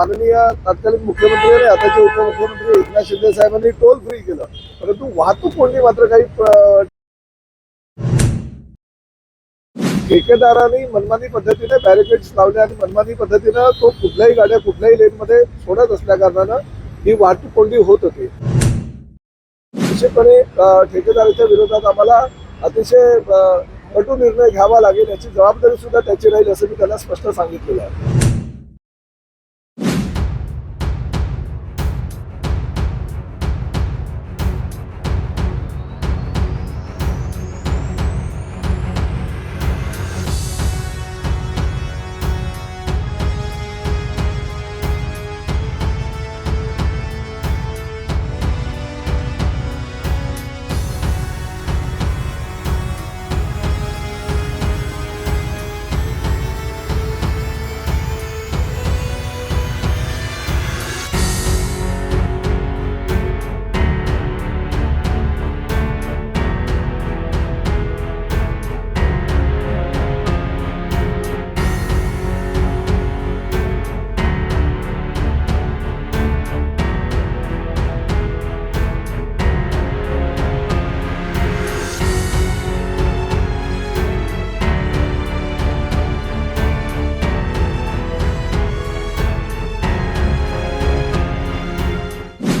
माननीय तत्कालीन मुख्यमंत्री आणि आताचे उपमुख्यमंत्री एकनाथ शिंदे साहेबांनी टोल फ्री केलं परंतु वाहतूक कोंडी मात्र काही ठेकेदारांनी मनमानी पद्धतीने बॅरिकेड्स लावले आणि मनमानी पद्धतीनं तो कुठल्याही गाड्या कुठल्याही लेनमध्ये सोडत असल्या कारणानं ही वाहतूक कोंडी होत होती. निश्चितपणे ठेकेदाराच्या विरोधात आम्हाला अतिशय कटू निर्णय घ्यावा लागेल याची जबाबदारी सुद्धा त्याची राहील असं मी त्याला स्पष्ट सांगितलेलं आहे.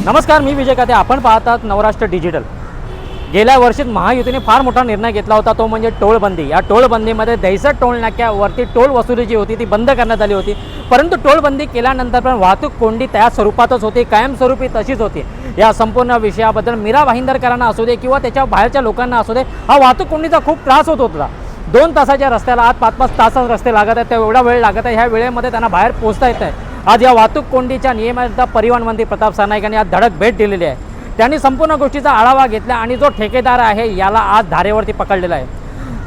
नमस्कार मी विजय काते आपण पाहतात नवराष्ट्र डिजिटल गेल्या वर्षीत महायुतीने फार मोठा निर्णय घेतला होता तो म्हणजे टोळबंदी. या टोळबंदीमध्ये दहिसर टोल नाक्यावरती टोल वसुली जी होती ती बंद करण्यात आली होती. परंतु टोळबंदी केल्यानंतर पण वाहतूक कोंडी त्या स्वरूपातच होती कायमस्वरूपी तशीच होती. या संपूर्ण विषयाबद्दल मीरा भाईंदरकरांना असू दे किंवा त्याच्या बाहेरच्या लोकांना असू दे हा वाहतूक कोंडीचा खूप त्रास होत होता. दोन तासाच्या रस्त्याला आज पाच पाच तासात रस्ते लागत आहेत त्या एवढा वेळ लागत आहे. ह्या वेळेमध्ये त्यांना बाहेर पोचता येत आहे आज या वाहतूक कोंडीच्या नियमांचा परिवहन मंत्री प्रताप सरनाईक यांनी आज धडक भेट दिलेली आहे. त्यांनी संपूर्ण गोष्टीचा आढावा घेतला आणि जो ठेकेदार आहे याला आज धारेवरती पकडलेला आहे.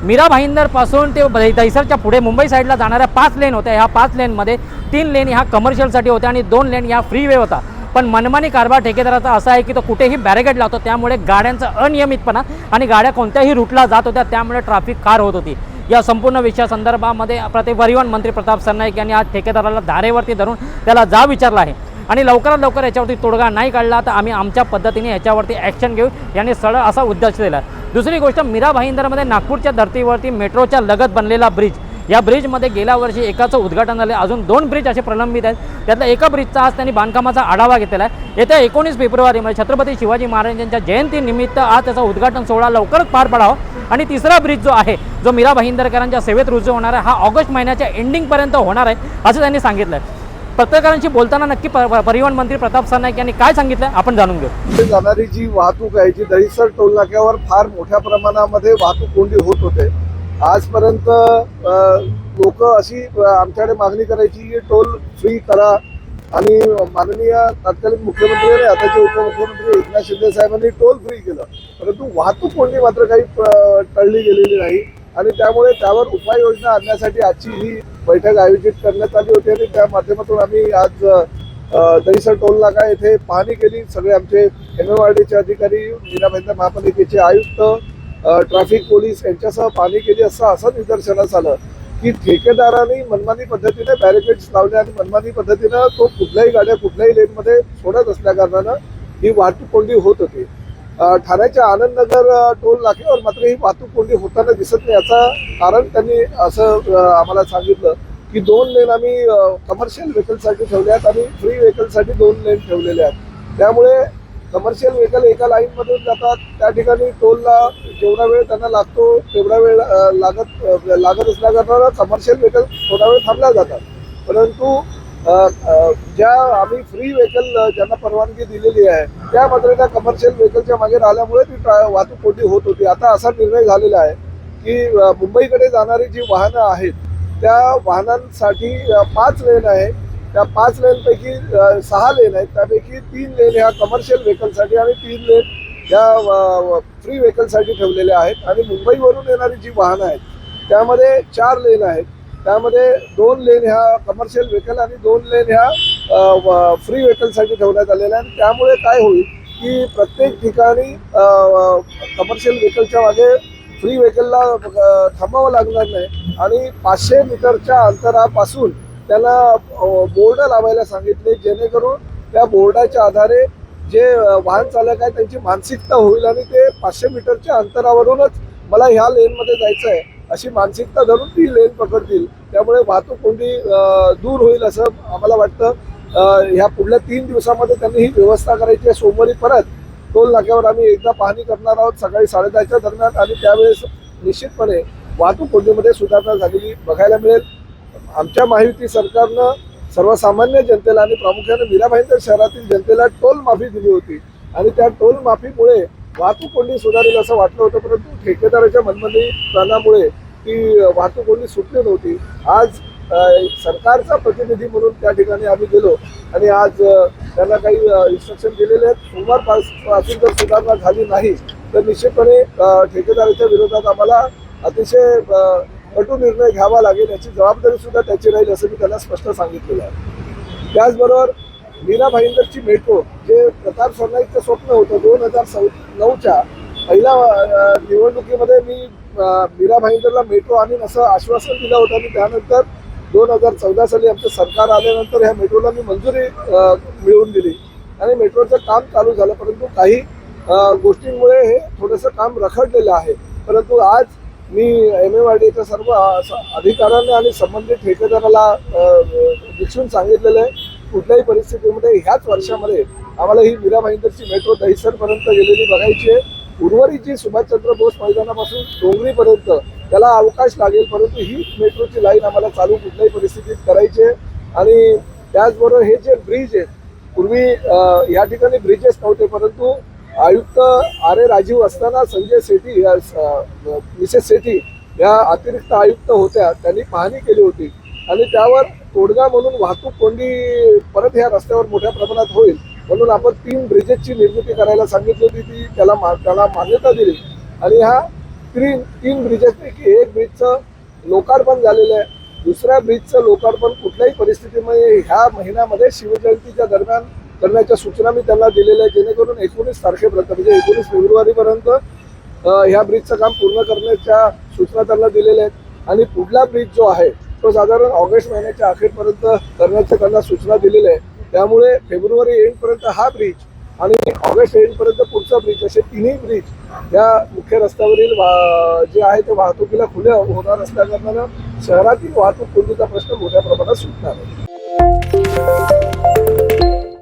मीरा भाईंदरपासून ते दहिसरच्या दैसरच्या पुढे मुंबई साईडला जाणाऱ्या पाच लेन होत्या. ह्या पाच लेनमध्ये तीन लेन ह्या कमर्शियलसाठी होत्या आणि दोन लेन ह्या फ्री वे होता. पण मनमानी कारभार ठेकेदाराचा असा आहे की तो कुठेही बॅरिकेड लावतो. त्यामुळे गाड्यांचा अनियमितपणा आणि गाड्या कोणत्याही रूटला जात होत्या. त्यामुळे ट्रॅफिक कार होत होती. या संपूर्ण विषयासंदर्भामध्ये प्रति परिवहन मंत्री प्रताप सरनाईक यांनी आज ठेकेदाराला धारेवरती धरून त्याला जा विचारला आहे. आणि लवकरात लवकर याच्यावरती तोडगा नाही काढला तर आम्ही आमच्या पद्धतीने याच्यावरती ॲक्शन घेऊ यांनी सरळ असा उद्देश दिला दुसरी गोष्ट मीरा भाईंदरमध्ये नागपूरच्या धर्तीवरती मेट्रोच्या लगत बनलेला ब्रिज. या ब्रिजमध्ये गेल्या वर्षी एकाचं उद्घाटन झालं. अजून दोन ब्रिज असे प्रलंबित आहेत. त्यातल्या एका ब्रिजचा आज त्यांनी बांधकामाचा आढावा घेतलेला आहे. येत्या एकोणीस फेब्रुवारीमध्ये छत्रपती शिवाजी महाराजांच्या जयंतीनिमित्त आज त्याचा उद्घाटन सोहळा लवकरच पार पडावा. आणि तिसरा ब्रिज जो आहे जो मीरा भाईंदरकरांच्या सेवेत रुजू होणार आहे हा ऑगस्ट महिन्याच्या एंडिंगपर्यंत होणार आहे असं त्यांनी सांगितलं आहे पत्रकारांशी बोलताना नक्की प परिवहन मंत्री प्रताप सरनाईक यांनी काय सांगितलं आपण जाणून घेऊ. जाणारी जी वाहतूक आहे जी दहिसर टोल नाक्यावर फार मोठ्या प्रमाणामध्ये वाहतूक कोंडी होत होते. आजपर्यंत लोक अशी आमच्याकडे मागणी करायची की टोल फ्री करा आणि माननीय तत्कालीन मुख्यमंत्री आणि आताचे उपमुख्यमंत्री एकनाथ शिंदे साहेबांनी टोल फ्री केलं. परंतु वाहतूक कोणी मात्र काही टळली गेलेली नाही. आणि त्यामुळे त्यावर उपाययोजना आणण्यासाठी आजची ही बैठक आयोजित करण्यात आली होती आणि त्या माध्यमातून आम्ही आज दहिसर टोल नाका येथे पाहणी केली. सगळे आमचे एम एम आर डीचे अधिकारी जिल्हा महिला महापालिकेचे आयुक्त ट्रॅफिक पोलीस यांच्यासह पाहणी केली. असं असं निदर्शनास आलं. की ठेकेदारांनी मनमानी पद्धतीने बॅरिकेड्स लावले आणि मनमानी पद्धतीनं तो कुठल्याही गाड्या कुठल्याही लेनमध्ये सोडत असल्या कारणानं ही वाहतूक कोंडी होत होती. ठाण्याच्या आनंदनगर टोल नाक्यावर मात्र ही वाहतूक कोंडी होताना दिसत नाही. याचा कारण त्यांनी असं आम्हाला सांगितलं की दोन लेन आम्ही कमर्शियल व्हेकलसाठी ठेवल्या आहेत आणि फ्री व्हेकलसाठी दोन लेन ठेवलेले आहेत. त्यामुळे कमर्शियल व्हेकल एका लाईन मधून जातात. त्या ठिकाणी टोलला जेवढा वेळ त्यांना लागतो तेवढा वेळ लागत लागत असल्याकारणानं कमर्शियल व्हेकल थोडा वेळ थांबल्या जातात. परंतु ज्या आम्ही फ्री व्हेकल ज्यांना परवानगी दिलेली आहे त्या मात्र त्या कमर्शियल व्हेकलच्या मागे राहिल्यामुळे ती ट्रा- वाहतूक कोंडी होत होती. आता असा निर्णय झालेला आहे की मुंबईकडे जाणारी जी वाहनं आहेत त्या वाहनांसाठी पाच लेन आहे. त्या पाच लेनपैकी सहा लेन आहेत. त्यापैकी तीन लेन ह्या कमर्शियल व्हेकलसाठी आणि तीन लेन ह्या फ्री व्हेकलसाठी ठेवलेल्या आहेत. आणि मुंबईवरून येणारी जी वाहनं आहेत त्यामध्ये चार लेन आहेत. त्यामध्ये दोन लेन ह्या कमर्शियल व्हेकल आणि दोन लेन ह्या फ्री व्हेकलसाठी ठेवण्यात आलेल्या आहेत. त्यामुळे काय होईल की प्रत्येक ठिकाणी कमर्शियल व्हेकलच्या मागे फ्री व्हेकलला थांबावं लागणार नाही. आणि पाचशे मीटरच्या अंतरापासून त्याला बोर्ड लावायला सांगितले जेणेकरून त्या बोर्डाच्या आधारे जे वाहन चालक आहे त्यांची मानसिकता होईल आणि ते पाचशे मीटरच्या अंतरावरूनच मला ह्या लेनमध्ये जायचं आहे अशी मानसिकता धरून ती लेन पकडतील. त्यामुळे वाहतूक कोंडी दूर होईल असं आम्हाला वाटतं. ह्या पुढल्या तीन दिवसामध्ये त्यांनी ही व्यवस्था करायची आहे. सोमवारी परत टोल नाक्यावर आम्ही एकदा पाहणी करणार आहोत. सकाळी साडेदहाच्या दरम्यान आणि त्यावेळेस निश्चितपणे वाहतूक कोंडीमध्ये सुधारणा झालेली बघायला मिळेल. आमच्या महायुती सरकारनं सर्वसामान्य जनतेला आणि प्रामुख्याने मीरा भाईंदर शहरातील जनतेला टोल माफी दिली होती. आणि त्या टोल माफीमुळे वाहतूक कोंडी सुधारेल असं वाटलं होतं परंतु ठेकेदाराच्या मनमनीपणामुळे ती वाहतूक कोंडी सुटली नव्हती. आज सरकारचा प्रतिनिधी म्हणून त्या ठिकाणी आम्ही गेलो आणि आज त्यांना काही इन्स्ट्रक्शन दिलेले आहेत. सोमवारपासून जर सुधारणा झाली नाही तर निश्चितपणे ठेकेदाराच्या विरोधात आम्हाला अतिशय कटू निर्णय घ्यावा लागेल याची जबाबदारी सुद्धा त्याची राहील असं मी त्यांना स्पष्ट सांगितलेलं आहे. त्याचबरोबर मीरा भाईंदरची मेट्रो जे प्रताप सरनाईकचं स्वप्न होतं दोन हजार सौ नऊच्या पहिल्या निवडणुकीमध्ये मी मीरा भाईंदरला मेट्रो आणीन असं आश्वासन दिलं होतं आणि त्यानंतर दोन हजार चौदा साली आमचं सरकार आल्यानंतर ह्या मेट्रोला मी मंजुरी मिळवून दिली. आणि मेट्रोचं काम चालू झालं परंतु काही गोष्टींमुळे हे थोडंसं काम रखडलेलं आहे. परंतु आज मी एम एम आर डीच्या सर्व अ, अधिकाऱ्यांना आणि संबंधित ठेकेदाराला दिसून सांगितलेलं आहे कुठल्याही परिस्थितीमध्ये ह्याच वर्षामध्ये आम्हाला ही मीरा भाईंदरची मेट्रो दहिसरपर्यंत गेलेली बघायची आहे. उर्वरीची सुभाषचंद्र बोस मैदानापासून डोंगरीपर्यंत त्याला अवकाश लागेल परंतु ही मेट्रोची लाईन आम्हाला चालू कुठल्याही परिस्थितीत करायची आहे. आणि त्याचबरोबर हे जे ब्रिज आहेत पूर्वी या ठिकाणी ब्रिजेस नव्हते परंतु आयुक्त आर ए राजीव असताना संजय सेठी या स- मिसेस सेठी या अतिरिक्त आयुक्त होत्या. त्यांनी पाहणी केली होती. आणि त्यावर तोडगा म्हणून वाहतूक कोंडी परत ह्या रस्त्यावर मोठ्या प्रमाणात होईल म्हणून आपण तीन ब्रिजेसची निर्मिती करायला सांगितली होती. ती त्याला मा- त्याला मान्यता दिली. आणि ह्या तीन तीन ब्रिजेसपैकी एक ब्रिजचं लोकार्पण झालेलं आहे. दुसऱ्या ब्रिजचं लोकार्पण कुठल्याही परिस्थितीमध्ये ह्या महिन्यामध्ये शिवजयंतीच्या दरम्यान करण्याच्या सूचना मी त्यांना दिलेल्या आहे जेणेकरून एकोणीस तारखेपर्यंत म्हणजे एकोणीस फेब्रुवारीपर्यंत ह्या ब्रिजचं काम पूर्ण करण्याच्या सूचना त्यांना दिलेल्या आहेत. आणि पुढला ब्रिज जो आहे तो साधारण ऑगस्ट महिन्याच्या अखेरपर्यंत करण्याच्या त्यांना सूचना दिलेल्या आहे त्यामुळे फेब्रुवारी एंडपर्यंत हा ब्रिज आणि ऑगस्ट एंडपर्यंत पुढचा ब्रिज असे तिन्ही ब्रिज या मुख्य रस्त्यावरील वा- जे आहे ते वाहतुकीला खुले होणार असल्याकारणानं शहरातील वाहतूक कोंडीचा प्रश्न मोठ्या प्रमाणात सुटणार आहे.